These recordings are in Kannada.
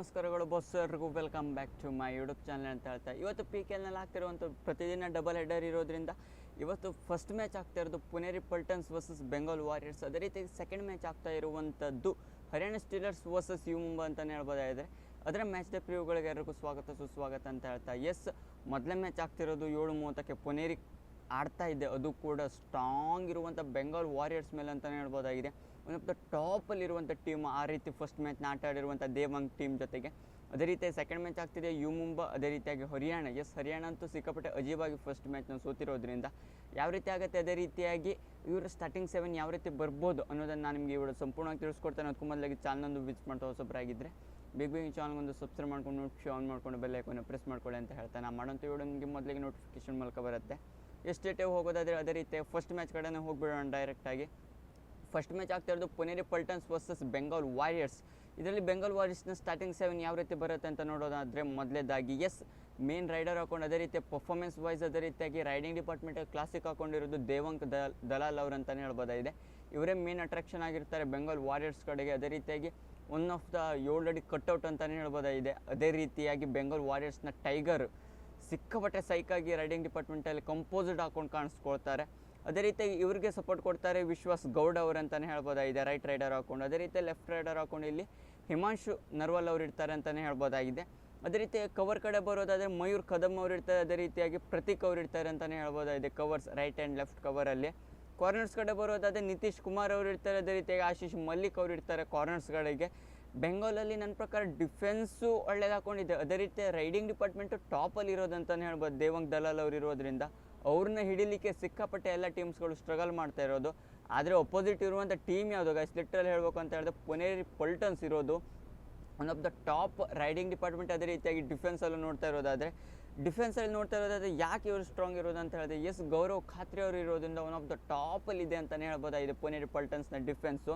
ನಮಸ್ಕಾರಗಳು ಬಸ್ಸರ್ಗೂ welcome back to my YouTube channel ಅಂತ ಹೇಳ್ತಾ. ಇವತ್ತು ಪಿ ಕೆ ಎಲ್ನಲ್ಲಿ ಆಗ್ತಿರುವಂಥ ಪ್ರತಿದಿನ ಡಬಲ್ ಹೆಡರ್ ಇರೋದ್ರಿಂದ ಇವತ್ತು ಫಸ್ಟ್ ಮ್ಯಾಚ್ ಆಗ್ತಾ ಇರೋದು ಪುನೇರಿ ಪಲ್ಟನ್ಸ್ ವರ್ಸಸ್ ಬೆಂಗಾಲ್ ವಾರಿಯರ್ಸ್ ಅದೇ ರೀತಿ ಸೆಕೆಂಡ್ ಮ್ಯಾಚ್ ಆಗ್ತಾ ಇರುವಂಥದ್ದು Haryana Steelers versus U Mumba ಅಂತಲೇ ಹೇಳ್ಬೋದಾಗಿದೆ ಅದರ ಮ್ಯಾಚ್ ದ ಪ್ರಿವ್ಗಳಿಗೆ ಎಲ್ಲರಿಗೂ ಸ್ವಾಗತ, ಸುಸ್ವಾಗತ ಅಂತ ಹೇಳ್ತಾ. ಎಸ್ ಮೊದಲನೇ ಮ್ಯಾಚ್ ಆಗ್ತಿರೋದು ಏಳು ಮೂವತ್ತಕ್ಕೆ ಪುನೇರಿ ಆಡ್ತಾ ಇದೆ. ಅದು ಕೂಡ ಸ್ಟ್ರಾಂಗ್ ಇರುವಂಥ ಬೆಂಗಾಲ್ ವಾರಿಯರ್ಸ್ ಮೇಲೆ ಅಂತಲೇ ಹೇಳ್ಬೋದಾಗಿದೆ. ಒನ್ ಆಫ್ ದ ಟಾಪಲ್ಲಿರುವಂಥ ಟೀಮ್ ಆ ರೀತಿ ಫಸ್ಟ್ ಮ್ಯಾಚ್ನ ಆಟ ಆಡಿರುವಂಥ ದೇವಂಗ್ ಟೀಮ್ ಜೊತೆಗೆ. ಅದೇ ರೀತಿ ಸೆಕೆಂಡ್ ಮ್ಯಾಚ್ ಆಗ್ತಿದೆ ಯು ಮುಂಬ ಅದೇ ರೀತಿಯಾಗಿ ಹರಿಯಾಣ. ಎಸ್ ಹರಿಯಾಣ ಅಂತೂ ಸಿಕ್ಕಾಪಟ್ಟೆ ಅಜೀಬಾಗಿ ಫಸ್ಟ್ ಮ್ಯಾಚ್ನ ಸೋತಿರೋದ್ರಿಂದ ಯಾವ ರೀತಿ ಆಗುತ್ತೆ, ಅದೇ ರೀತಿಯಾಗಿ ಇವರು ಸ್ಟಾರ್ಟಿಂಗ್ ಸೆವೆನ್ ಯಾವ ರೀತಿ ಬರ್ಬೋದು ಅನ್ನೋದನ್ನು ನಾನು ನಿಮಗೆ ಇವರು ಸಂಪೂರ್ಣವಾಗಿ ತಿಳಿಸ್ಕೊಡ್ತೇನೆ. ಅದಕ್ಕೂ ಮೊದಲಾಗಿ ಚಾನಲ್ನೊಂದು ವಿಸಿಟ್ ಮಾಡ್ತಾ ಹೊಸಬ್ರಾಗಿದ್ದರೆ ಬೇಗ ಬೇಗ ಚಾನಲ್ಗೊಂದು ಸಬ್ಸ್ಕ್ರೈಬ್ ಮಾಡ್ಕೊಂಡು ನೋಟಿಫಿಕೇಶನ್ ಆನ್ ಮಾಡ್ಕೊಂಡು ಬೆಲ್ ಐಕೋನ ಪ್ರೆಸ್ ಮಾಡ್ಕೊಳ್ಳಿ ಅಂತ ಹೇಳ್ತಾನೆ. ನಾನು ಮಾಡೋಂಥ ಇವಳು ನಿಮಗೆ ಮೊದಲಿಗೆ ನೋಟಿಫಿಕೇಶನ್ ಮೂಲಕ ಬರುತ್ತೆ. ಎಷ್ಟೇಟೇ ಹೋಗೋದಾದರೆ ಅದೇ ರೀತಿ ಫಸ್ಟ್ ಮ್ಯಾಚ್ ಕಡೆನೇ ಹೋಗಿಬಿಡೋಣ ಡೈರೆಕ್ಟಾಗಿ ಫಸ್ಟ್ ಮ್ಯಾಚ್ ಆಗ್ತಾ ಇರೋದು ಪುನೇರಿ ಪಲ್ಟನ್ಸ್ ವರ್ಸಸ್ ಬೆಂಗಾಲ್ ವಾರಿಯರ್ಸ್ ಇದರಲ್ಲಿ ಬೆಂಗಾಲ್ ವಾರಿಯರ್ಸ್ನ ಸ್ಟಾರ್ಟಿಂಗ್ ಸೆವೆನ್ ಯಾವ ರೀತಿ ಬರುತ್ತೆ ಅಂತ ನೋಡೋದಾದರೆ ಮೊದಲೇದಾಗಿ ಎಸ್ ಮೇನ್ ರೈಡರ್ ಹಾಕೊಂಡು ಅದೇ ರೀತಿ ಪರ್ಫಾರ್ಮೆನ್ಸ್ ವೈಸ್ ಅದೇ ರೀತಿಯಾಗಿ ರೈಡಿಂಗ್ ಡಿಪಾರ್ಟ್ಮೆಂಟ್ ಕ್ಲಾಸಿಕ್ ಹಾಕೊಂಡಿರೋದು ದೇವಂಕ್ ದಲ್ ದಲಾಲ್ ಅವ್ರು ಅಂತಲೇ ಹೇಳ್ಬೋದಾಗಿದೆ ಇವರೇ ಮೇನ್ ಅಟ್ರಾಕ್ಷನ್ ಆಗಿರ್ತಾರೆ ಬೆಂಗಾಲ್ ವಾರಿಯರ್ಸ್ ಕಡೆಗೆ. ಅದೇ ರೀತಿಯಾಗಿ ಒನ್ ಆಫ್ ದ ಏಳಡಿ ಕಟ್ಔಟ್ ಅಂತಲೇ ಹೇಳ್ಬೋದಾಗಿದೆ ಅದೇ ರೀತಿಯಾಗಿ ಬೆಂಗಾಲ್ ವಾರಿಯರ್ಸ್ನ ಟೈಗರ್ ಸಿಕ್ಕಾಪಟ್ಟೆ ಸೈಕಾಗಿ ರೈಡಿಂಗ್ ಡಿಪಾರ್ಟ್ಮೆಂಟಲ್ಲಿ ಕಂಪೋಸಿಟ್ ಹಾಕೊಂಡು ಕಾಣಿಸ್ಕೊಳ್ತಾರೆ. ಅದೇ ರೀತಿ ಇವ್ರಿಗೆ ಸಪೋರ್ಟ್ ಕೊಡ್ತಾರೆ ವಿಶ್ವಾಸ್ ಗೌಡ್ ಅವ್ರು ಅಂತಲೇ ಹೇಳ್ಬೋದಾಗಿದೆ ರೈಟ್ ರೈಡರ್ ಹಾಕೊಂಡು. ಅದೇ ರೀತಿ ಲೆಫ್ಟ್ ರೈಡರ್ ಹಾಕೊಂಡು ಇಲ್ಲಿ ಹಿಮಾಂಶು ನರ್ವಲ್ ಅವರು ಇರ್ತಾರೆ ಅಂತಲೇ ಹೇಳ್ಬೋದಾಗಿದೆ. ಅದೇ ರೀತಿ ಕವರ್ ಕಡೆ ಬರೋದಾದರೆ ಮಯೂರ್ ಕದಮ್ ಅವರು ಇರ್ತಾರೆ. ಅದೇ ರೀತಿಯಾಗಿ ಪ್ರತೀಕ್ ಅವ್ರು ಇರ್ತಾರೆ ಅಂತಲೇ ಹೇಳ್ಬೋದಾಗಿದೆ ಕವರ್ಸ್ ರೈಟ್ ಆ್ಯಂಡ್ ಲೆಫ್ಟ್ ಕವರಲ್ಲಿ ಕಾರ್ನರ್ಸ್ ಕಡೆ ಬರೋದಾದರೆ ನಿತೀಶ್ ಕುಮಾರ್ ಅವರು ಇರ್ತಾರೆ. ಅದೇ ರೀತಿಯಾಗಿ ಆಶೀಶ್ ಮಲ್ಲಿಕ್ ಅವರು ಇರ್ತಾರೆ ಕಾರ್ನರ್ಸ್ಗಳಿಗೆ ಬೆಂಗಾಲಲ್ಲಿ ನನ್ನ ಪ್ರಕಾರ ಡಿಫೆನ್ಸು ಒಳ್ಳೇದು ಹಾಕೊಂಡಿದೆ. ಅದೇ ರೀತಿ ರೈಡಿಂಗ್ ಡಿಪಾರ್ಟ್ಮೆಂಟು ಟಾಪಲ್ಲಿ ಇರೋದಂತಲೇ ಹೇಳ್ಬೋದು. ದೇವಂಗ್ ದಲಾಲ್ ಅವರು ಇರೋದ್ರಿಂದ. ಅವ್ರನ್ನ ಹಿಡಿಲಿಕ್ಕೆ ಸಿಕ್ಕಾಪಟ್ಟೆ ಎಲ್ಲ ಟೀಮ್ಸ್ಗಳು ಸ್ಟ್ರಗಲ್ ಮಾಡ್ತಾ ಇರೋದು. ಆದರೆ ಅಪೋಸಿಟ್ ಇರುವಂಥ ಟೀಮ್ ಯಾವುದು? ಗೈಸ್ ಲಿಟ್ರಲ್ಲಿ ಹೇಳಬೇಕು ಅಂತ ಹೇಳಿದ್ರೆ ಪುನೇರಿ ಪಲ್ಟನ್ಸ್ ಇರೋದು. One of the top raiding department ಅದೇ ರೀತಿಯಾಗಿ ಡಿಫೆನ್ಸಲ್ಲೂ ನೋಡ್ತಾ ಇರೋದಾದರೆ. ಡಿಫೆನ್ಸಲ್ಲಿ ನೋಡ್ತಾ ಇರೋದಾದರೆ ಯಾಕೆ ಇವರು ಸ್ಟ್ರಾಂಗ್ ಇರೋದು ಅಂತ ಹೇಳಿದ್ರೆ, ಎಸ್ ಗೌರವ್ ಖಾತ್ರಿ ಅವರು ಇರೋದ್ರಿಂದ ಒನ್ ಆಫ್ ದ ಟಾಪಲ್ಲಿ ಇದೆ ಅಂತಲೇ ಹೇಳ್ಬೋದಾಗಿದೆ ಪುನೇರಿ ಪಲ್ಟನ್ಸ್ನ ಡಿಫೆನ್ಸು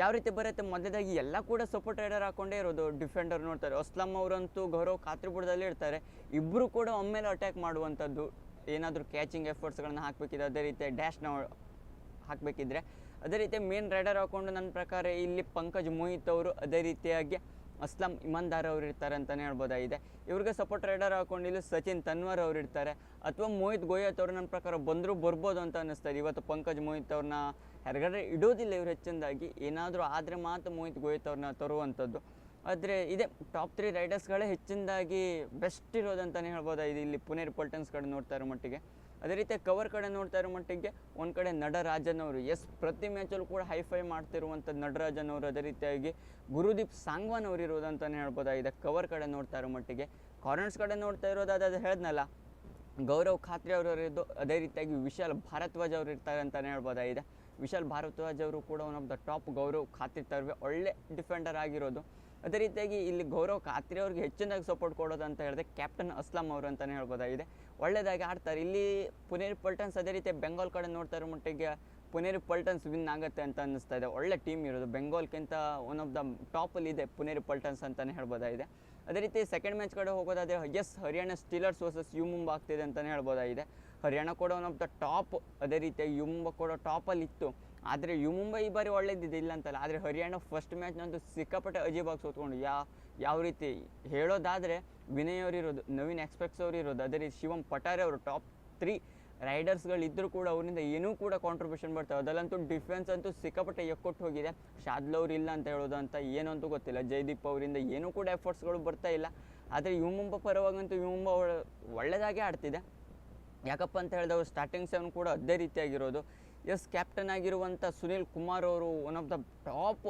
ಯಾವ ರೀತಿ ಬರುತ್ತೆ? ಮೊದಲೇದಾಗಿ ಎಲ್ಲ ಕೂಡ ಸಪೋರ್ಟ್ ರೈಡರ್ ಹಾಕೊಂಡೇ ಇರೋದು ಡಿಫೆಂಡರ್ ನೋಡ್ತಾರೆ. ಅಸ್ಲಾಂ ಅವರಂತೂ ಗೌರವ್ ಖಾತ್ರಿ ಬುಡದಲ್ಲಿ ಇರ್ತಾರೆ. ಇಬ್ಬರು ಕೂಡ ಒಮ್ಮೆಲೆ ಅಟ್ಯಾಕ್ ಮಾಡುವಂಥದ್ದು ಏನಾದರೂ ಕ್ಯಾಚಿಂಗ್ ಎಫರ್ಟ್ಸ್ಗಳನ್ನ ಹಾಕಬೇಕಿದ್ರೆ, ಅದೇ ರೀತಿ ಡ್ಯಾಶ್ನ ಹಾಕಬೇಕಿದ್ರೆ, ಅದೇ ರೀತಿ ಮೇನ್ ರೈಡರ್ ಹಾಕೊಂಡು ನನ್ನ ಪ್ರಕಾರ ಇಲ್ಲಿ ಪಂಕಜ್ ಮೋಹಿತ್ ಅವರು ಅದೇ ರೀತಿಯಾಗಿ ಅಸ್ಲಂ ಇಮಾನ್ದಾರ್ ಅವರು ಇರ್ತಾರೆ ಅಂತಲೇ ಹೇಳ್ಬೋದಾಗಿದೆ. ಇವ್ರಿಗೆ ಸಪೋರ್ಟ್ ರೈಡರ್ ಹಾಕೊಂಡು ಇಲ್ಲಿ ಸಚಿನ್ ತನ್ವರ್ ಅವರು ಇರ್ತಾರೆ. ಅಥವಾ ಮೋಹಿತ್ ಗೋಯತ್ ಅವರು ನನ್ನ ಪ್ರಕಾರ ಬಂದರೂ ಬರ್ಬೋದು ಅಂತ ಅನ್ನಿಸ್ತಾರೆ ಇವತ್ತು ಪಂಕಜ್ ಮೋಹಿತ್ ಅವ್ರನ್ನ ಹೊರಗಡೆ ಇಡೋದಿಲ್ಲ ಇವ್ರು ಹೆಚ್ಚಿನದಾಗಿ. ಏನಾದರೂ ಆದರೆ ಮಾತ್ರ ಮೋಹಿತ್ ಗೋಯತ್ ಅವ್ರನ್ನ ತರುವಂಥದ್ದು. ಆದರೆ ಇದೆ ಟಾಪ್ ತ್ರೀ ರೈಡರ್ಸ್ಗಳೇ ಹೆಚ್ಚಿನದಾಗಿ ಬೆಸ್ಟ್ ಇರೋದಂತಲೇ ಇದು ಇಲ್ಲಿ ಪುಣೆ ರಿಪೋರ್ಟನ್ಸ್ ಕಡೆ ನೋಡ್ತಾ ಇರೋ ಮಟ್ಟಿಗೆ. ಅದೇ ರೀತಿ ಕವರ್ ಕಡೆ ನೋಡ್ತಾ ಇರೋ ಮಟ್ಟಿಗೆ ಒಂದು ಕಡೆ ನಡರಾಜನ್ ಅವರು ಎಸ್ ಪ್ರತಿ ಮ್ಯಾಚಲ್ಲೂ ಕೂಡ ಹೈಫೈ ಮಾಡ್ತಿರುವಂಥ ನಡರಾಜನ್ ಅವರು ಅದೇ ರೀತಿಯಾಗಿ ಗುರುದೀಪ್ ಸಾಂಗ್ವಾನ್ ಅವರು ಇರೋದಂತಲೇ ಹೇಳ್ಬೋದಾಗಿದೆ ಕವರ್ ಕಡೆ ನೋಡ್ತಾ ಇರೋ ಮಟ್ಟಿಗೆ. ಕಾರ್ನರ್ಸ್ ಕಡೆ ನೋಡ್ತಾ ಇರೋದಾದ ಅದು ಹೇಳ್ದನಲ್ಲ. ಗೌರವ್ ಖಾತ್ರಿ ಅವರು ಇರೋದು ಅದೇ ರೀತಿಯಾಗಿ ವಿಶಾಲ್ ಭಾರದ್ವಾಜ್ ಅವರು ಇರ್ತಾರೆ ಅಂತಲೇ ಹೇಳ್ಬೋದಾಗಿದೆ ವಿಶಾಲ್ ಭಾರದ್ವಾಜ್ ಅವರು ಕೂಡ one of the top Gaurav Khatri ತರವೇ ಒಳ್ಳೆ ಡಿಫೆಂಡರ್ ಆಗಿರೋದು. ಅದೇ ರೀತಿಯಾಗಿ ಇಲ್ಲಿ ಗೌರವ್ ಖಾತ್ರಿ ಅವ್ರಿಗೆ ಹೆಚ್ಚಿನದಾಗಿ ಸಪೋರ್ಟ್ ಕೊಡೋದು ಅಂತ ಹೇಳಿದ್ರೆ ಕ್ಯಾಪ್ಟನ್ ಅಸ್ಲಾಂ ಅವರು ಅಂತಲೇ ಹೇಳ್ಬೋದಾಗಿದೆ. ಒಳ್ಳೆಯದಾಗಿ ಆಡ್ತಾರೆ. ಇಲ್ಲಿ ಪುನೇರಿ ಪಲ್ಟನ್ಸ್ ಅದೇ ರೀತಿ ಬೆಂಗಾಲ್ ಕಡೆ ನೋಡ್ತಾ ಇರೋ ಮಟ್ಟಿಗೆ ಪುನೇರಿ ಪಲ್ಟನ್ಸ್ ವಿನ್ ಆಗುತ್ತೆ ಅಂತ ಅನ್ನಿಸ್ತಾ ಇದೆ. ಒಳ್ಳೆ ಟೀಮ್ ಇರೋದು. ಬೆಂಗಾಲ್ಗಿಂತ ಒನ್ ಆಫ್ ದ ಟಾಪಲ್ಲಿ ಇದೆ ಪುನೇರಿ ಪಲ್ಟನ್ಸ್ ಅಂತಲೇ ಹೇಳ್ಬೋದಾಗಿದೆ. ಅದೇ ರೀತಿ ಸೆಕೆಂಡ್ ಮ್ಯಾಚ್ ಕಡೆ ಹೋಗೋದಾದರೆ S Haryana Steelers versus U Mumba ಆಗ್ತಿದೆ ಅಂತಲೇ ಹೇಳ್ಬೋದಾಗಿದೆ. ಹರಿಯಾಣ ಕೂಡ ಒನ್ ಆಫ್ ದ ಟಾಪ್ ಅದೇ ರೀತಿಯಾಗಿ ಯು ಮುಂಬ ಕೂಡ ಟಾಪಲ್ಲಿ ಇತ್ತು. ಆದರೆ ಯು ಮುಂಬೈ ಈ ಬಾರಿ ಒಳ್ಳೇದಿದೆ ಇಲ್ಲ ಅಂತಲ್ಲ ಆದರೆ ಹರಿಯಾಣ ಫಸ್ಟ್ ಮ್ಯಾಚ್ನಂತೂ ಸಿಕ್ಕಾಪಟ್ಟೆ ಅಜೀಬಾಗಿ ಸೋತ್ಕೊಂಡು ಯಾ, ಯಾವ ರೀತಿ ಹೇಳೋದಾದರೆ ವಿನಯ್ ಅವ್ರು ಇರೋದು, ನವೀನ್ ಎಕ್ಸ್ಪೆಕ್ಟ್ಸ್ ಅವ್ರು ಇರೋದು, ಅದೇ ರೀತಿ ಶಿವಂ ಪಟಾರೆ ಅವರು ಟಾಪ್ ತ್ರೀ ರೈಡರ್ಸ್ಗಳಿದ್ದರೂ ಕೂಡ ಅವರಿಂದ ಏನೂ ಕೂಡ ಕಾಂಟ್ರಿಬ್ಯೂಷನ್ ಬರ್ತವೆ ಅದಲ್ಲಂತೂ ಡಿಫೆನ್ಸ್ ಅಂತೂ ಸಿಕ್ಕಾಪಟ್ಟೆ ಎಕ್ಕೊಟ್ಟು ಹೋಗಿದೆ. ಶಾದ್ಲ್ ಅವ್ರು ಇಲ್ಲ ಅಂತ ಹೇಳೋದು ಅಂತ ಏನು ಅಂತೂ ಗೊತ್ತಿಲ್ಲ. ಜಯದೀಪ್ ಅವರಿಂದ ಏನೂ ಕೂಡ ಎಫರ್ಟ್ಸ್ಗಳು ಬರ್ತಾ ಇಲ್ಲ. ಆದರೆ ಯು ಮುಂಬ ಪರವಾಗಂತೂ ಯು ಮುಂಬ ಒಳ್ಳೆಯದಾಗೆ ಆಡ್ತಿದೆ. ಯಾಕಪ್ಪ ಅಂತ ಹೇಳಿದವರು ಸ್ಟಾರ್ಟಿಂಗ್ ಸೆವೆನ್ ಕೂಡ ಅದೇ ರೀತಿಯಾಗಿರೋದು. ಎಸ್ ಕ್ಯಾಪ್ಟನ್ ಆಗಿರುವಂಥ ಸುನಿಲ್ ಕುಮಾರ್ ಅವರು one of the top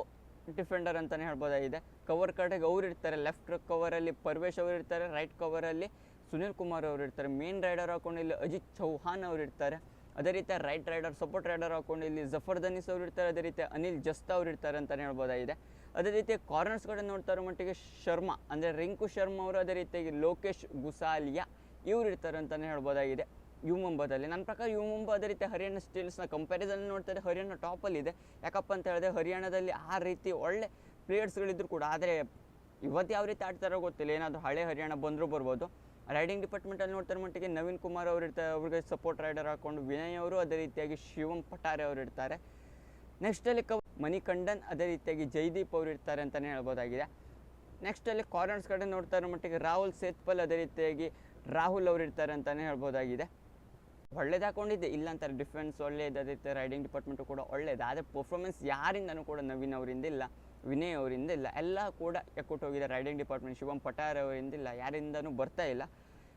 defender ಅಂತಲೇ ಹೇಳ್ಬೋದಾಗಿದೆ. ಕವರ್ ಕಡೆಗೆ ಅವ್ರು ಇರ್ತಾರೆ ಲೆಫ್ಟ್ ಕವರಲ್ಲಿ ಪರ್ವೇಶ್ ಅವರು ಇರ್ತಾರೆ ರೈಟ್ ಕವರಲ್ಲಿ ಸುನಿಲ್ ಕುಮಾರ್ ಅವರು ಇರ್ತಾರೆ. ಮೇನ್ ರೈಡರ್ ಹಾಕೊಂಡು ಇಲ್ಲಿ ಅಜಿತ್ ಚೌಹಾನ್ ಅವರು ಇರ್ತಾರೆ. ಅದೇ ರೀತಿ ರೈಟ್ ರೈಡರ್ ಸಪೋರ್ಟ್ ರೈಡರ್ ಹಾಕೊಂಡು ಇಲ್ಲಿ ಜಫರ್ ದನೀಸ್ ಅವರು ಇರ್ತಾರೆ. ಅದೇ ರೀತಿ ಅನಿಲ್ ಜಸ್ತಾ ಅವರು ಇರ್ತಾರೆ ಅಂತಲೇ ಹೇಳ್ಬೋದಾಗಿದೆ. ಅದೇ ರೀತಿ ಕಾರ್ನರ್ಸ್ ಕಡೆ ನೋಡ್ತಾ ಇರೋ ಮಟ್ಟಿಗೆ ಶರ್ಮಾ, ಅಂದರೆ ರಿಂಕು ಶರ್ಮಾ ಅವರು, ಅದೇ ರೀತಿಯಾಗಿ ಲೋಕೇಶ್ ಗುಸಾಲಿಯಾ ಇವ್ರು ಇರ್ತಾರೆ ಅಂತಲೇ ಹೇಳ್ಬೋದಾಗಿದೆ. ಯು ಮುಂಬಾದಲ್ಲಿ. ನನ್ನ ಪ್ರಕಾರ ಯು ಮುಂಬ ಅದೇ ರೀತಿ ಹರಿಯಾಣ ಸ್ಟೀಲ್ಸ್ನ ಕಂಪ್ಯಾರಿಸನ್ ನೋಡ್ತಾರೆ ಹರಿಯಾಣ ಟಾಪಲ್ಲಿದೆ ಯಾಕಪ್ಪ ಅಂತ ಹೇಳಿದ್ರೆ ಹರಿಯಾಣದಲ್ಲಿ ಆ ರೀತಿ ಒಳ್ಳೆ ಪ್ಲೇಯರ್ಸ್ಗಳಿದ್ರು ಕೂಡ. ಆದರೆ ಇವತ್ತು ಯಾವ ರೀತಿ ಆಡ್ತಾರೋ ಗೊತ್ತಿಲ್ಲ. ಏನಾದರೂ ಹಳೆ ಹರಿಯಾಣ ಬಂದರೂ ಬರ್ಬೋದು. ರೈಡಿಂಗ್ ಡಿಪಾರ್ಟ್ಮೆಂಟಲ್ಲಿ ನೋಡ್ತಾರೆ ಮಟ್ಟಿಗೆ ನವೀನ್ ಕುಮಾರ್ ಅವರು ಇರ್ತಾರೆ. ಅವ್ರಿಗೆ ಸಪೋರ್ಟ್ ರೈಡರ್ ಹಾಕೊಂಡು ವಿನಯ್ ಅವರು ಅದೇ ರೀತಿಯಾಗಿ ಶಿವಂ ಪಟಾರೆ ಅವರು ಇರ್ತಾರೆ. ನೆಕ್ಸ್ಟಲ್ಲಿ ಕವ್ ಮಣಿಕಂಡನ್ ಅದೇ ರೀತಿಯಾಗಿ ಜೈದೀಪ್ ಅವರು ಇರ್ತಾರೆ ಅಂತಲೇ ಹೇಳ್ಬೋದಾಗಿದೆ. ನೆಕ್ಸ್ಟ್ ಅಲ್ಲಿ ಕಾರ್ನರ್ಸ್ ಕಡೆ ನೋಡ್ತಾ ಇರೋ ಮಟ್ಟಿಗೆ ರಾಹುಲ್ ಸೇತ್ಪಲ್ ಅದೇ ರೀತಿಯಾಗಿ ರಾಹುಲ್ ಅವರು ಇರ್ತಾರೆ ಅಂತಲೇ ಹೇಳ್ಬೋದಾಗಿದೆ. ಒಳ್ಳೇದು ಹಾಕೊಂಡಿದ್ದೆ ಇಲ್ಲ ಅಂತಾರೆ ಡಿಫೆನ್ಸ್ ಅದೇ ರೈಡಿಂಗ್ ಡಿಪಾರ್ಟ್ಮೆಂಟು ಕೂಡ ಒಳ್ಳೇದು. ಆದರೆ ಪರ್ಫಾರ್ಮೆನ್ಸ್ ಯಾರಿಂದನೂ ಕೂಡ ನವೀನ್ ಅವರಿಂದ ಇಲ್ಲ, ವಿನಯ್ ಅವರಿಂದ ಇಲ್ಲ. ಎಲ್ಲ ಕೂಡ ಎಕ್ಕೊಟ್ಟೋಗಿದೆ ರೈಡಿಂಗ್ ಡಿಪಾರ್ಟ್ಮೆಂಟ್ ಶುಭಂ ಪಟಾರ್ ಅವರಿಂದ ಇಲ್ಲ, ಯಾರಿಂದನೂ ಬರ್ತಾ ಇಲ್ಲ.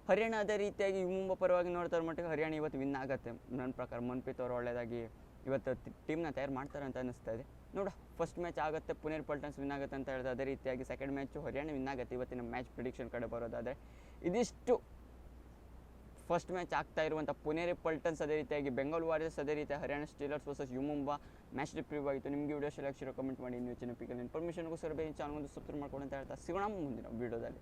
ಹರಿಯಾಣ ಅದೇ ರೀತಿಯಾಗಿ ಮುಂಬ ಪರವಾಗಿ ನೋಡ್ತಾರೆ ಮಟ್ಟಿಗೆ ಹರಿಯಾಣ ಇವತ್ತು ವಿನ್ ಆಗುತ್ತೆ. ನನ್ನ ಪ್ರಕಾರ ಮನ್ಪ್ರೀತ್ ಅವರು ಒಳ್ಳೆಯದಾಗಿ ಇವತ್ತು ಟೀಮ್ನ ತಯಾರು ಮಾಡ್ತಾರೆ ಅಂತ ಅನ್ನಿಸ್ತಾ ಇದೆ. ನೋಡ ಫಸ್ಟ್ ಮ್ಯಾಚ್ ಆಗುತ್ತೆ, ಪುನೇರ್ ಪಲ್ಟನ್ಸ್ ವಿನ್ ಆಗುತ್ತೆ ಅಂತ ಹೇಳಿದ್ರೆ ಅದೇ ರೀತಿಯಾಗಿ ಸೆಕೆಂಡ್ ಮ್ಯಾಚು ಹರಿಯಾಣ ವಿನ್ ಆಗುತ್ತೆ. ಇವತ್ತಿನ ಮ್ಯಾಚ್ ಪ್ರಿಡಿಕ್ಷನ್ ಕಡೆ ಬರೋದಾದರೆ ಇದಿಷ್ಟು ಫಸ್ಟ್ ಮ್ಯಾಚ್ ಆಗ್ತಾ ಇರುವಂಥ ಪುನೇರಿ ಪಲ್ಟನ್ಸ್ ಅದೇ ರೀತಿಯಾಗಿ ಬೆಂಗಾಲ್ ವಾರಿಯರ್ಸ್ ಅದೇ ರೀತಿ Haryana Steelers versus U Mumba match ರಿಪ್ರಿವ್ ಆಯಿತು ನಿಮಗೆ ವಿಡಿಯೋ ಶೆಲೆಕ್ಷನ್ ಕಮೆಂಟ್ ಮಾಡಿ. ನೀವು ಹೆಚ್ಚಿನ ಪಿಕಲ್ ಇನ್ಫಾರ್ಮೇಷನ್ಗೋಸ್ಕರ ಬೇರೆ ಚಾನಲ್ ಒಂದು ಸಬ್ಸ್ಕ್ರೈಬ್ ಮಾಡ್ಕೊಂಡು ಅಂತ ಹೇಳ್ತಾ, ಸಿಗೋಣ ಮುಂದಿನ ವಿಡಿಯೋದಲ್ಲಿ